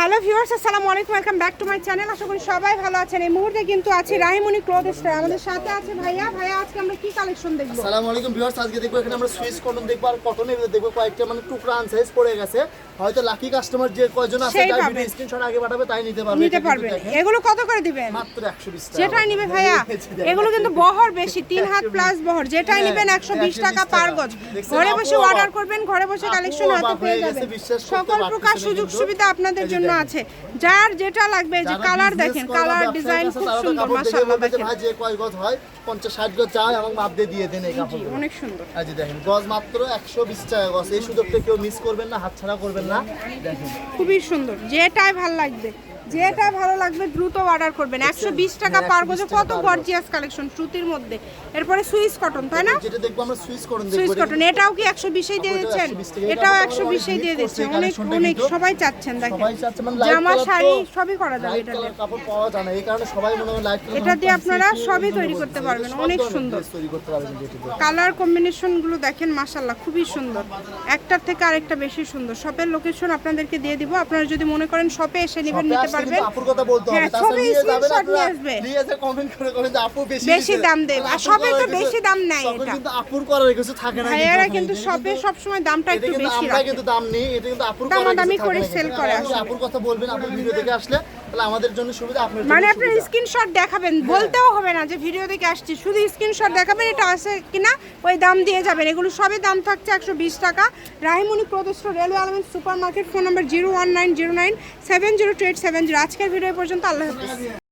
Hello viewers আসসালামু আলাইকুম welcome back to my channel আশা করি সবাই ভালো আছেন। এই মুহূর্তে কিন্তু আছি রাহিমণি ক্লথ স্টোর। আমাদের সাথে আছে ভাইয়া। ভাইয়া আজকে আমরা কি কালেকশন দেখব? আসসালামু আলাইকুম ভিউয়ার্স আজকে দেখব এখানে আমরা সুইস কটন দেখব আর কটনের ভিতরে দেখব কয়েকটা মানে টুকরা আনসাইজ পড়ে গেছে। হয়তো লাকি কাস্টমার যে কয়জন আছে তার ভিডিও স্ক্রিনশট আগে পাঠাবে তাই নিতে পারবে। নিতে দেখেন, এগুলো কত করে দিবেন? মাত্র 120 টাকা। যেটাই নিবে ভাইয়া। এগুলো কিন্তু বহর বেশি তিন হাত প্লাস বহর। যেটাই হ্যাঁ, নিবেন একশো বিশ 120 টাকা পার গজ। ঘরে বসে অর্ডার করবেন ঘরে বসে কালেকশন হাতে পেয়ে যাবেন। সকল প্রকার সুযোগ সুবিধা আপনাদের জন্য দেখেন। আছে। যার যেটা লাগবে যে কালার দেখেন কালার ডিজাইন খুব সুন্দর মাশাআল্লাহ দেখেন। ভাই যে কয় গজ হয় 50 60 গজ চাই এবং মাপ দিয়ে দিয়ে দেন এই কাপড় অনেক সুন্দর। আজ দেখেন গজ মাত্র 120 টাকা গজ। এই সুযোগটা কেউ মিস করবেন না হাতছাড়া করবেন না। দেখেন। খুবই সুন্দর যেটাই ভালো লাগবে। যেটা ভালো লাগবে দ্রুত অর্ডার করবেন। একশো বিশ টাকা পার গজে কত গর্জিয়াস কালেকশন সুতির মধ্যে। এরপরে সুইস কটন তাই না? যেটা দেখব আমরা সুইস কটন সুইস কটন এটাও কি একশো বিশেই দিয়ে দিচ্ছেন এটাও একশো বিশেই দিয়ে দিচ্ছে অনেক অনেক সবাই চাচ্ছেন দেখেন। মানে জামা শাড়ি সবই করা যাবে এটা দিয়ে। কাপড় পাওয়া যায় না এই কারণে সবাই মনে হয় লাইট এটা দিয়ে আপনারা সবই তৈরি করতে পারবেন, অনেক সুন্দর। তৈরি করতে পারবেন কালার কম্বিনেশনগুলো দেখেন মাশাল্লাহ খুবই সুন্দর। একটার থেকে আরেকটা বেশি সুন্দর। শপের লোকেশন আপনাদেরকে দিয়ে দিব আপনারা যদি মনে করেন শপে এসে নেবেন নিতে পারবেন আপুর কথা বলতে হবে হ্যাঁ, ছবি screenshot নিয়ে আসবে। নিয়ে এসে কমেন্ট করে করেন যে আপু বেশি বেশি দাম দেব আর সবে তো বেশি দাম নেয় এটা। কিন্তু আপুর করার কিছু থাকে না ভাইয়ারা কিন্তু এটা শপে সবসময় দামটা একটু বেশি রাখে কিন্তু দাম নেই এটা কিন্তু আপুর করার দামি করে কিন্তু। করে আসলে। আপুর কথা বলবেন আপুর ভিডিও দেখে আসলে তাহলে আমাদের জন্য সুবিধা আপনার মানে আপনার স্ক্রিনশট দেখাবেন বলতেও হবে না যে ভিডিও দেখে আসছি। শুধু স্ক্রিনশট দেখাবেন এটা আছে কিনা ওই দাম দিয়ে যাবেন। এগুলো সবই দাম থাকছে একশো বিশ টাকা। রাহিমণি প্রদস্ত railway আলমেন্ট supermarket phone number zero one nine zero nine seven zero two eight seven zero. আজকের ভিডিও পর্যন্ত আল্লাহ হাফিজ।